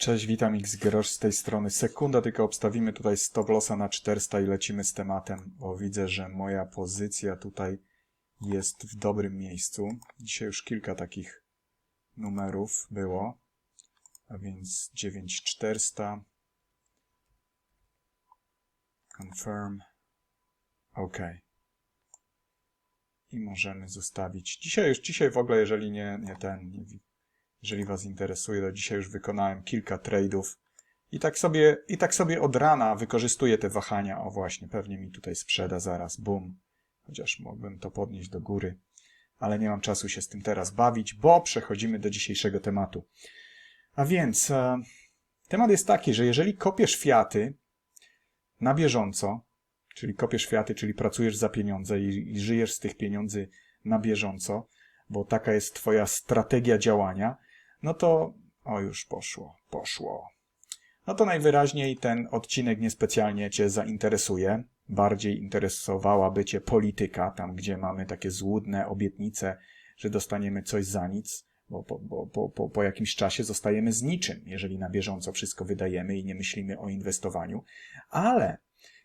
Cześć, witam X Grosz z tej strony. Sekunda, tylko obstawimy tutaj stop lossa na 400 i lecimy z tematem, bo widzę, że moja pozycja tutaj jest w dobrym miejscu. Dzisiaj już kilka takich numerów było, a więc 9400. Confirm. OK. I możemy zostawić. Dzisiaj już, dzisiaj w ogóle, jeżeli nie, nie ten, nie, jeżeli Was interesuje, to dzisiaj już wykonałem kilka tradeów i tak sobie, i tak sobie od rana wykorzystuję te wahania. O właśnie, pewnie mi tutaj sprzeda zaraz, bum. Chociaż mógłbym to podnieść do góry, ale nie mam czasu się z tym teraz bawić, bo przechodzimy do dzisiejszego tematu. A więc e, temat jest taki, że jeżeli kopiesz fiaty na bieżąco, czyli kopiesz fiaty, czyli pracujesz za pieniądze i, i żyjesz z tych pieniędzy na bieżąco, bo taka jest twoja strategia działania, no to o już poszło, poszło. No to najwyraźniej ten odcinek niespecjalnie cię zainteresuje. Bardziej interesowałaby cię polityka, tam gdzie mamy takie złudne obietnice, że dostaniemy coś za nic, bo po, po, po, po jakimś czasie zostajemy z niczym, jeżeli na bieżąco wszystko wydajemy i nie myślimy o inwestowaniu. Ale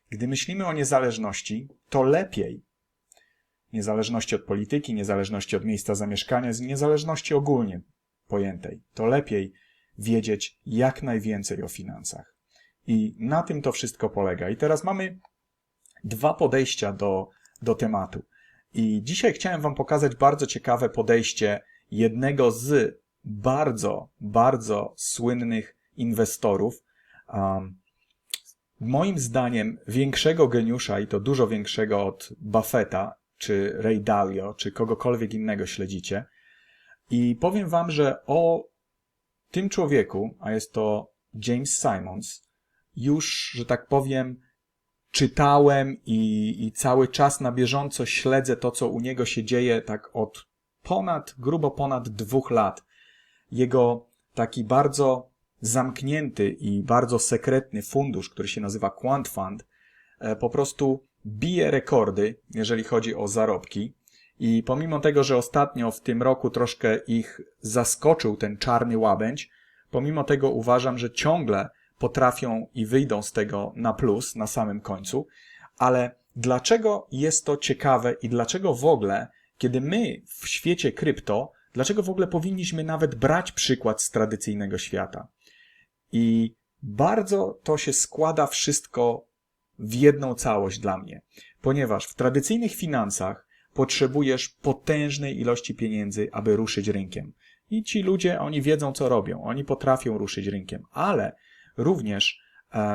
gdy myślimy o niezależności, to lepiej niezależności od polityki, niezależności od miejsca zamieszkania, niezależności ogólnie pojętej, to lepiej wiedzieć jak najwięcej o finansach. I na tym to wszystko polega. I teraz mamy dwa podejścia do, do tematu. I dzisiaj chciałem Wam pokazać bardzo ciekawe podejście jednego z bardzo, bardzo słynnych inwestorów. Um, moim zdaniem większego geniusza i to dużo większego od Buffetta, czy Ray Dalio, czy kogokolwiek innego śledzicie. I powiem wam, że o tym człowieku, a jest to James Simons, już, że tak powiem, czytałem i, i cały czas na bieżąco śledzę to, co u niego się dzieje, tak od ponad, grubo ponad dwóch lat. Jego taki bardzo zamknięty i bardzo sekretny fundusz, który się nazywa Quant Fund, e, po prostu bije rekordy, jeżeli chodzi o zarobki. I pomimo tego, że ostatnio w tym roku troszkę ich zaskoczył ten czarny łabędź, pomimo tego uważam, że ciągle potrafią i wyjdą z tego na plus na samym końcu. Ale dlaczego jest to ciekawe i dlaczego w ogóle, kiedy my w świecie krypto, dlaczego w ogóle powinniśmy nawet brać przykład z tradycyjnego świata? I bardzo to się składa wszystko w jedną całość dla mnie, ponieważ w tradycyjnych finansach potrzebujesz potężnej ilości pieniędzy, aby ruszyć rynkiem. I ci ludzie, oni wiedzą, co robią, oni potrafią ruszyć rynkiem, ale również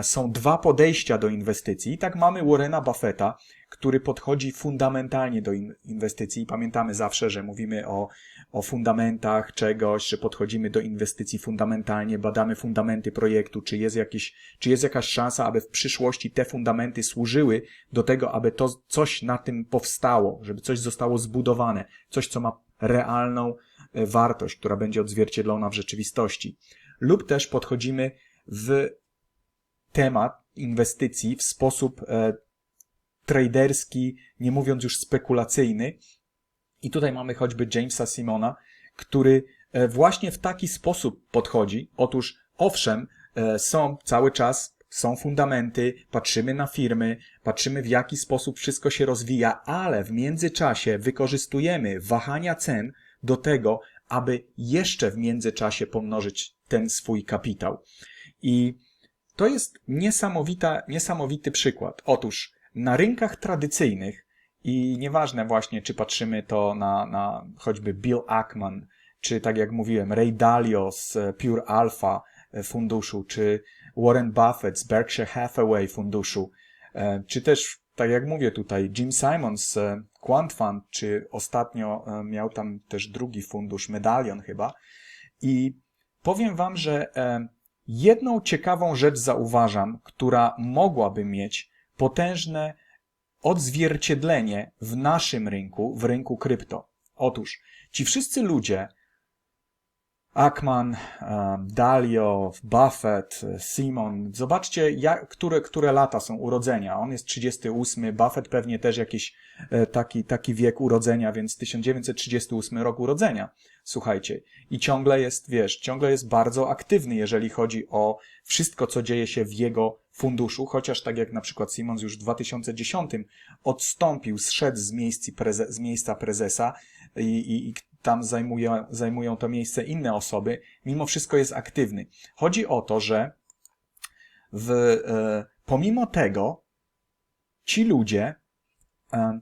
są dwa podejścia do inwestycji. Tak mamy Warrena Buffetta, który podchodzi fundamentalnie do in- inwestycji. Pamiętamy zawsze, że mówimy o, o fundamentach czegoś, że podchodzimy do inwestycji fundamentalnie, badamy fundamenty projektu, czy jest, jakiś, czy jest jakaś szansa, aby w przyszłości te fundamenty służyły do tego, aby to coś na tym powstało, żeby coś zostało zbudowane, coś, co ma realną e, wartość, która będzie odzwierciedlona w rzeczywistości. Lub też podchodzimy w temat inwestycji w sposób e, traderski, nie mówiąc już spekulacyjny. I tutaj mamy choćby Jamesa Simona, który e, właśnie w taki sposób podchodzi. Otóż, owszem, e, są cały czas, są fundamenty, patrzymy na firmy, patrzymy w jaki sposób wszystko się rozwija, ale w międzyczasie wykorzystujemy wahania cen do tego, aby jeszcze w międzyczasie pomnożyć ten swój kapitał. I to jest niesamowita, niesamowity przykład. Otóż na rynkach tradycyjnych i nieważne właśnie, czy patrzymy to na, na choćby Bill Ackman, czy tak jak mówiłem, Ray Dalio z e, Pure Alpha e, funduszu, czy Warren Buffett z Berkshire Hathaway funduszu, e, czy też, tak jak mówię tutaj, Jim Simons z Quant Fund, czy ostatnio miał tam też drugi fundusz, Medalion chyba. I powiem wam, że jedną ciekawą rzecz zauważam, która mogłaby mieć potężne odzwierciedlenie w naszym rynku, w rynku krypto. Otóż ci wszyscy ludzie, Ackman, um, Dalio, Buffett, Simon. Zobaczcie, jak, które, które lata są urodzenia. On jest 38, Buffett pewnie też jakiś e, taki, taki wiek urodzenia, więc 1938 rok urodzenia. Słuchajcie. I ciągle jest, wiesz, ciągle jest bardzo aktywny, jeżeli chodzi o wszystko, co dzieje się w jego funduszu, chociaż tak jak na przykład Simons już w 2010 odstąpił, zszedł z, preze, z miejsca prezesa i, i, i tam zajmuje, zajmują to miejsce inne osoby, mimo wszystko jest aktywny. Chodzi o to, że w, e, pomimo tego ci ludzie e,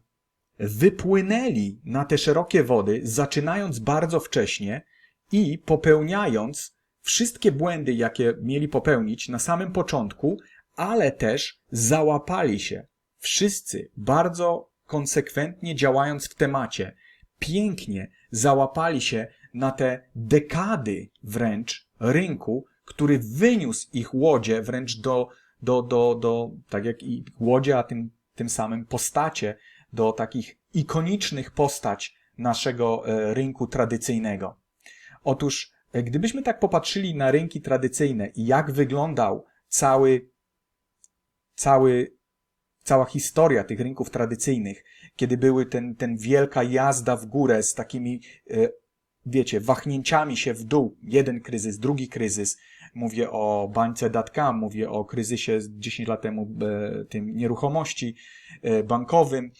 wypłynęli na te szerokie wody, zaczynając bardzo wcześnie i popełniając wszystkie błędy, jakie mieli popełnić na samym początku, ale też załapali się wszyscy bardzo konsekwentnie działając w temacie, pięknie załapali się na te dekady wręcz rynku, który wyniósł ich łodzie wręcz do, do, do, do tak jak i łodzie, a tym, tym samym postacie, do takich ikonicznych postać naszego e, rynku tradycyjnego. Otóż, e, gdybyśmy tak popatrzyli na rynki tradycyjne i jak wyglądał cały, cały, cała historia tych rynków tradycyjnych, kiedy były ten, ten wielka jazda w górę z takimi, e, wiecie, wahnięciami się w dół. Jeden kryzys, drugi kryzys. Mówię o bańce Datcam, mówię o kryzysie 10 lat temu, tym nieruchomości bankowym.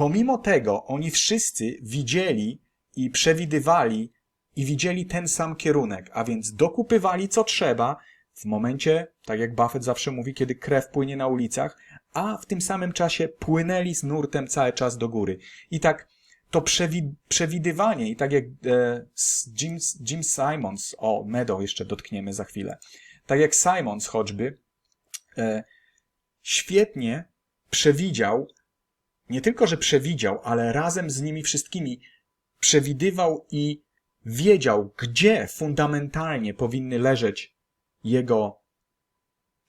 Pomimo tego oni wszyscy widzieli i przewidywali i widzieli ten sam kierunek, a więc dokupywali co trzeba w momencie, tak jak Buffett zawsze mówi, kiedy krew płynie na ulicach, a w tym samym czasie płynęli z nurtem cały czas do góry. I tak to przewi przewidywanie, i tak jak e, Jim, Jim Simons, o, Meadow jeszcze dotkniemy za chwilę, tak jak Simons choćby, e, świetnie przewidział, nie tylko, że przewidział, ale razem z nimi wszystkimi przewidywał i wiedział, gdzie fundamentalnie powinny leżeć jego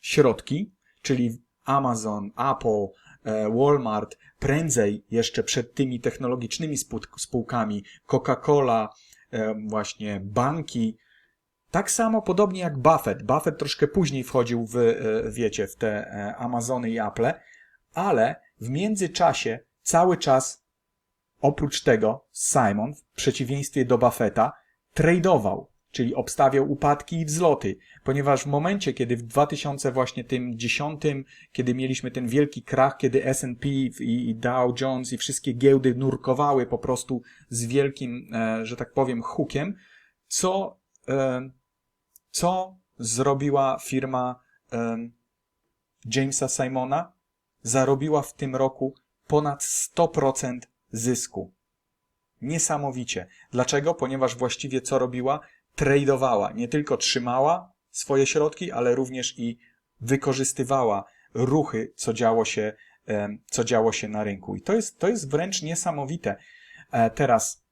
środki, czyli Amazon, Apple, e, Walmart, prędzej jeszcze przed tymi technologicznymi spółkami, Coca-Cola, e, właśnie banki, tak samo podobnie jak Buffett. Buffett troszkę później wchodził w, e, wiecie, w te Amazony i Apple, ale w międzyczasie cały czas, oprócz tego, Simon, w przeciwieństwie do Buffetta, tradeował czyli obstawiał upadki i wzloty, ponieważ w momencie, kiedy w 2000 właśnie tym dziesiątym, kiedy mieliśmy ten wielki krach, kiedy S&P i Dow Jones i wszystkie giełdy nurkowały po prostu z wielkim, e, że tak powiem, hukiem, co, e, co zrobiła firma e, Jamesa Simona? Zarobiła w tym roku ponad 100% zysku. Niesamowicie. Dlaczego? Ponieważ właściwie co robiła? tradowała, nie tylko trzymała swoje środki, ale również i wykorzystywała ruchy, co działo się, co działo się na rynku. I to jest, to jest wręcz niesamowite. E, teraz,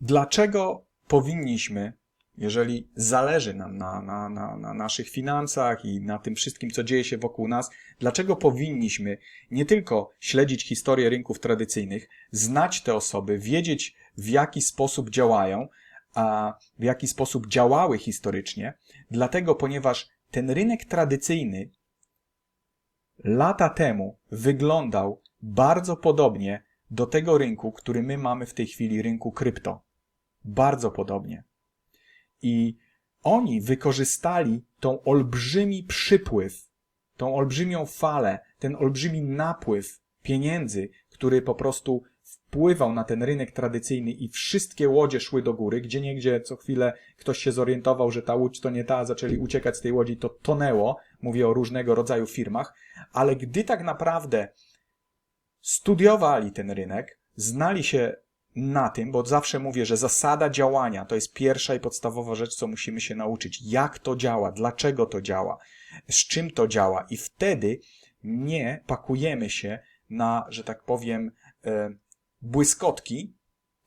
dlaczego powinniśmy, jeżeli zależy nam na, na, na, na naszych finansach i na tym wszystkim, co dzieje się wokół nas, dlaczego powinniśmy nie tylko śledzić historię rynków tradycyjnych, znać te osoby, wiedzieć w jaki sposób działają, a w jaki sposób działały historycznie, dlatego ponieważ ten rynek tradycyjny lata temu wyglądał bardzo podobnie do tego rynku, który my mamy w tej chwili, rynku krypto. Bardzo podobnie. I oni wykorzystali tą olbrzymi przypływ, tą olbrzymią falę, ten olbrzymi napływ pieniędzy, który po prostu wpływał na ten rynek tradycyjny i wszystkie łodzie szły do góry, gdzie niegdzie co chwilę ktoś się zorientował, że ta łódź to nie ta, zaczęli uciekać z tej łodzi, to tonęło. Mówię o różnego rodzaju firmach, ale gdy tak naprawdę studiowali ten rynek, znali się na tym, bo zawsze mówię, że zasada działania to jest pierwsza i podstawowa rzecz, co musimy się nauczyć. Jak to działa, dlaczego to działa, z czym to działa, i wtedy nie pakujemy się na, że tak powiem, e, błyskotki,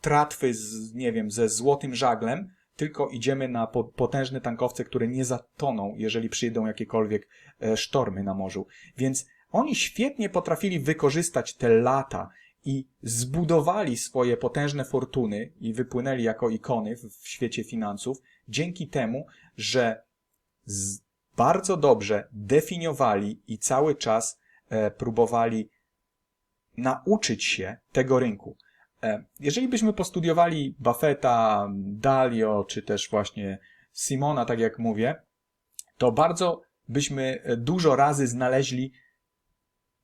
tratwy z, nie wiem, ze złotym żaglem, tylko idziemy na potężne tankowce, które nie zatoną, jeżeli przyjdą jakiekolwiek e, sztormy na morzu. Więc oni świetnie potrafili wykorzystać te lata i zbudowali swoje potężne fortuny i wypłynęli jako ikony w, świecie finansów dzięki temu, że bardzo dobrze definiowali i cały czas e, próbowali nauczyć się tego rynku. E, jeżeli byśmy postudiowali Buffetta, Dalio, czy też właśnie Simona, tak jak mówię, to bardzo byśmy e, dużo razy znaleźli,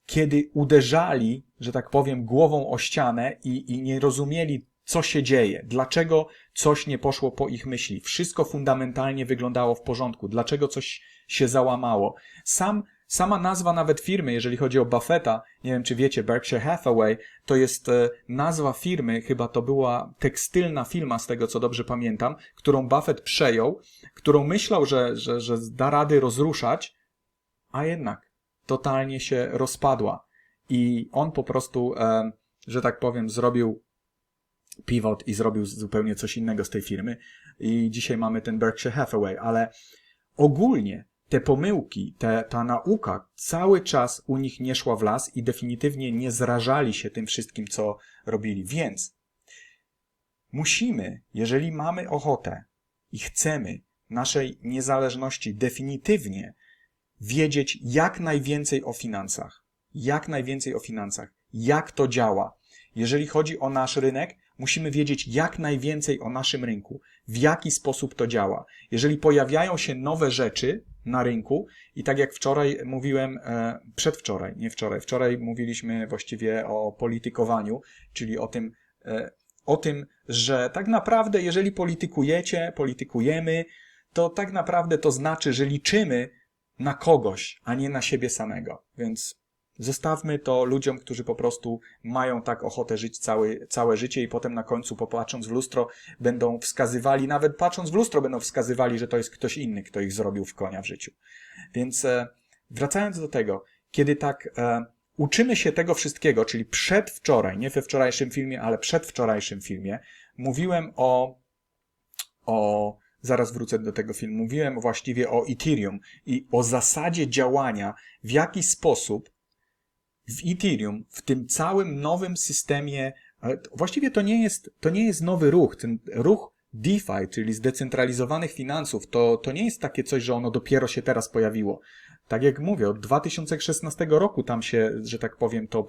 kiedy uderzali, że tak powiem, głową o ścianę i, i nie rozumieli, co się dzieje, dlaczego coś nie poszło po ich myśli. Wszystko fundamentalnie wyglądało w porządku, dlaczego coś się załamało. Sam, sama nazwa nawet firmy, jeżeli chodzi o Buffetta, nie wiem czy wiecie, Berkshire Hathaway, to jest e, nazwa firmy, chyba to była tekstylna firma, z tego co dobrze pamiętam, którą Buffett przejął, którą myślał, że, że, że da rady rozruszać, a jednak totalnie się rozpadła. I on po prostu, e, że tak powiem, zrobił pivot i zrobił zupełnie coś innego z tej firmy. I dzisiaj mamy ten Berkshire Hathaway, ale ogólnie te pomyłki, te, ta nauka cały czas u nich nie szła w las i definitywnie nie zrażali się tym wszystkim, co robili. Więc musimy, jeżeli mamy ochotę i chcemy naszej niezależności definitywnie wiedzieć jak najwięcej o finansach. Jak najwięcej o finansach. Jak to działa. Jeżeli chodzi o nasz rynek, musimy wiedzieć jak najwięcej o naszym rynku, w jaki sposób to działa. Jeżeli pojawiają się nowe rzeczy na rynku i tak jak wczoraj mówiłem, e, przedwczoraj, nie wczoraj, wczoraj mówiliśmy właściwie o politykowaniu, czyli o tym, e, o tym, że tak naprawdę jeżeli politykujecie, politykujemy, to tak naprawdę to znaczy, że liczymy na kogoś, a nie na siebie samego. Więc Zostawmy to ludziom, którzy po prostu mają tak ochotę żyć całe, całe życie i potem na końcu, popatrząc w lustro, będą wskazywali, nawet patrząc w lustro, będą wskazywali, że to jest ktoś inny, kto ich zrobił w konia w życiu. Więc e, wracając do tego, kiedy tak e, uczymy się tego wszystkiego, czyli przedwczoraj, nie we wczorajszym filmie, ale przedwczorajszym filmie, mówiłem o, o zaraz wrócę do tego filmu, mówiłem właściwie o Ethereum i o zasadzie działania, w jaki sposób w Ethereum, w tym całym nowym systemie, właściwie to nie jest, to nie jest nowy ruch, ten ruch DeFi, czyli zdecentralizowanych finansów, to, to nie jest takie coś, że ono dopiero się teraz pojawiło. Tak jak mówię, od 2016 roku tam się, że tak powiem, to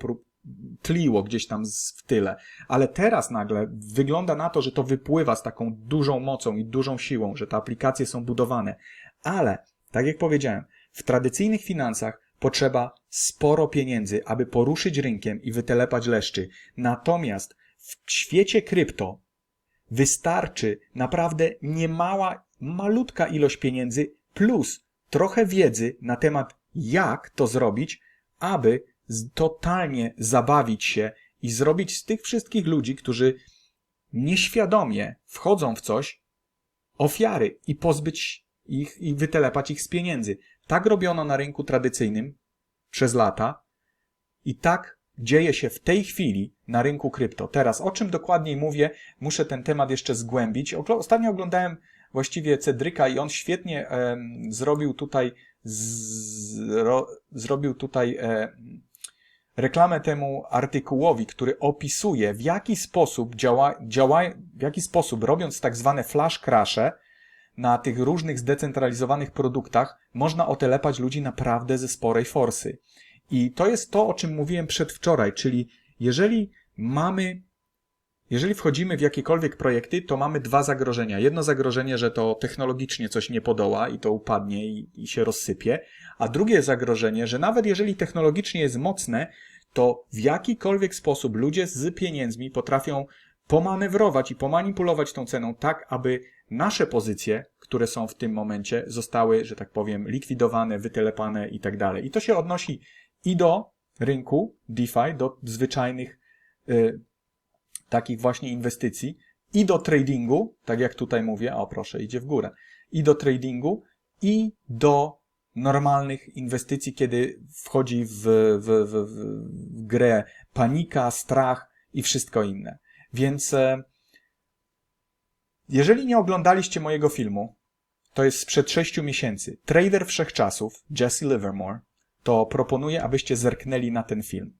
tliło gdzieś tam w tyle. Ale teraz nagle wygląda na to, że to wypływa z taką dużą mocą i dużą siłą, że te aplikacje są budowane. Ale, tak jak powiedziałem, w tradycyjnych finansach potrzeba sporo pieniędzy, aby poruszyć rynkiem i wytelepać leszczy. Natomiast w świecie krypto wystarczy naprawdę niemała, malutka ilość pieniędzy plus trochę wiedzy na temat jak to zrobić, aby totalnie zabawić się i zrobić z tych wszystkich ludzi, którzy nieświadomie wchodzą w coś, ofiary i pozbyć ich i wytelepać ich z pieniędzy. Tak robiono na rynku tradycyjnym przez lata i tak dzieje się w tej chwili na rynku krypto. Teraz o czym dokładniej mówię, muszę ten temat jeszcze zgłębić. Ostatnio oglądałem właściwie Cedryka i on świetnie e, zrobił tutaj zrobił tutaj e, reklamę temu artykułowi, który opisuje w jaki sposób działa, działa w jaki sposób robiąc tak zwane flash crashe, na tych różnych zdecentralizowanych produktach można otelepać ludzi naprawdę ze sporej forsy. I to jest to, o czym mówiłem przedwczoraj, czyli jeżeli mamy, jeżeli wchodzimy w jakiekolwiek projekty, to mamy dwa zagrożenia. Jedno zagrożenie, że to technologicznie coś nie podoła i to upadnie i, i się rozsypie, a drugie zagrożenie, że nawet jeżeli technologicznie jest mocne, to w jakikolwiek sposób ludzie z pieniędzmi potrafią pomanewrować i pomanipulować tą ceną tak, aby nasze pozycje, które są w tym momencie, zostały, że tak powiem, likwidowane, wytelepane i tak dalej. I to się odnosi i do rynku DeFi, do zwyczajnych y, takich właśnie inwestycji, i do tradingu, tak jak tutaj mówię, o proszę, idzie w górę, i do tradingu, i do normalnych inwestycji, kiedy wchodzi w, w, w, w grę panika, strach i wszystko inne. Więc e, jeżeli nie oglądaliście mojego filmu, to jest sprzed 6 miesięcy, trader wszechczasów, Jesse Livermore, to proponuję, abyście zerknęli na ten film.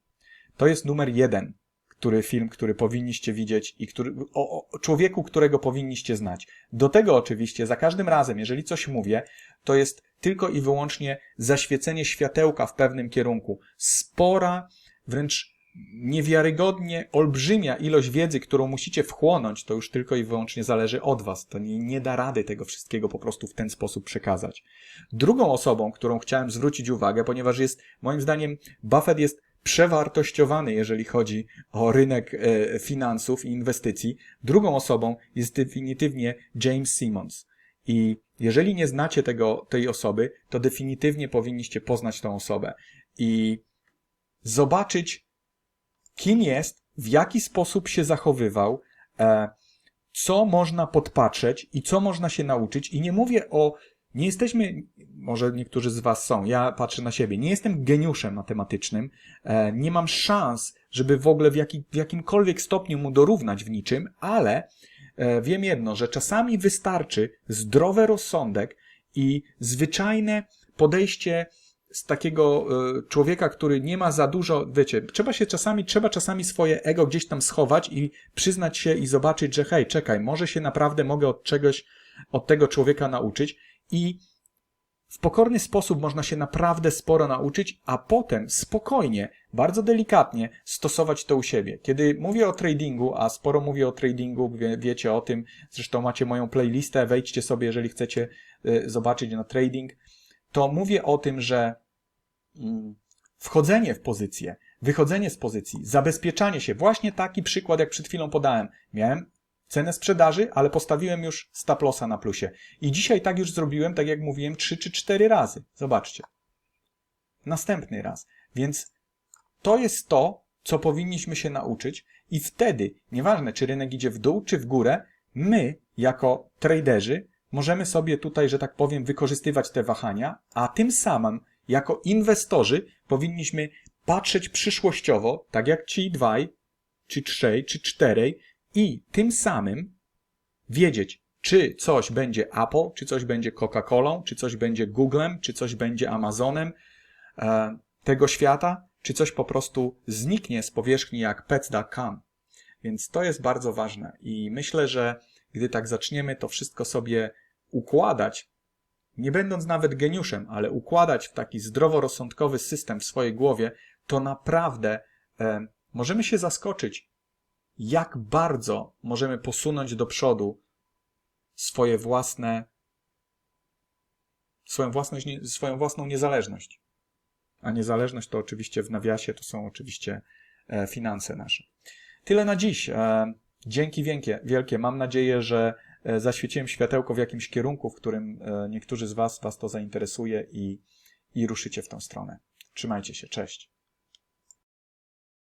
To jest numer jeden, który film, który powinniście widzieć i który, o, o człowieku, którego powinniście znać. Do tego oczywiście za każdym razem, jeżeli coś mówię, to jest tylko i wyłącznie zaświecenie światełka w pewnym kierunku. Spora, wręcz niewiarygodnie olbrzymia ilość wiedzy, którą musicie wchłonąć, to już tylko i wyłącznie zależy od was. To nie, nie da rady tego wszystkiego po prostu w ten sposób przekazać. Drugą osobą, którą chciałem zwrócić uwagę, ponieważ jest, moim zdaniem, Buffett jest przewartościowany, jeżeli chodzi o rynek e, finansów i inwestycji. Drugą osobą jest definitywnie James Simmons. I jeżeli nie znacie tego, tej osoby, to definitywnie powinniście poznać tą osobę i zobaczyć, kim jest, w jaki sposób się zachowywał, e, co można podpatrzeć i co można się nauczyć. I nie mówię o. Nie jesteśmy, może niektórzy z Was są, ja patrzę na siebie, nie jestem geniuszem matematycznym, e, nie mam szans, żeby w ogóle w, w jakimkolwiek stopniu mu dorównać w niczym, ale e, wiem jedno, że czasami wystarczy zdrowy rozsądek i zwyczajne podejście z takiego y, człowieka, który nie ma za dużo, wiecie, trzeba się czasami, trzeba czasami swoje ego gdzieś tam schować i przyznać się i zobaczyć, że hej, czekaj, może się naprawdę mogę od czegoś, od tego człowieka nauczyć i w pokorny sposób można się naprawdę sporo nauczyć, a potem spokojnie, bardzo delikatnie stosować to u siebie. Kiedy mówię o tradingu, a sporo mówię o tradingu, wie, wiecie o tym, zresztą macie moją playlistę, wejdźcie sobie, jeżeli chcecie y, zobaczyć na trading, to mówię o tym, że mm, wchodzenie w pozycję, wychodzenie z pozycji, zabezpieczanie się, właśnie taki przykład, jak przed chwilą podałem. Miałem cenę sprzedaży, ale postawiłem już stop lossa na plusie. I dzisiaj tak już zrobiłem, tak jak mówiłem, trzy czy cztery razy. Zobaczcie. Następny raz. Więc to jest to, co powinniśmy się nauczyć i wtedy, nieważne czy rynek idzie w dół czy w górę, my, jako traderzy, możemy sobie tutaj, że tak powiem, wykorzystywać te wahania, a tym samym, jako inwestorzy, powinniśmy patrzeć przyszłościowo, tak jak ci dwaj, czy trzej, czy czterej, i tym samym wiedzieć, czy coś będzie Apple, czy coś będzie Coca-Colą, czy coś będzie Googlem, czy coś będzie Amazonem e, tego świata, czy coś po prostu zniknie z powierzchni jak pets.com. Więc to jest bardzo ważne i myślę, że gdy tak zaczniemy to wszystko sobie układać, nie będąc nawet geniuszem, ale układać w taki zdroworozsądkowy system w swojej głowie, to naprawdę e, możemy się zaskoczyć, jak bardzo możemy posunąć do przodu swoje własne, swoją, własność, swoją własną niezależność. A niezależność to oczywiście w nawiasie to są oczywiście e, finanse nasze. Tyle na dziś. E, dzięki wielkie, wielkie. Mam nadzieję, że e, zaświeciłem światełko w jakimś kierunku, w którym niektórzy z Was Was to zainteresuje i, i ruszycie w tą stronę. Trzymajcie się. Cześć.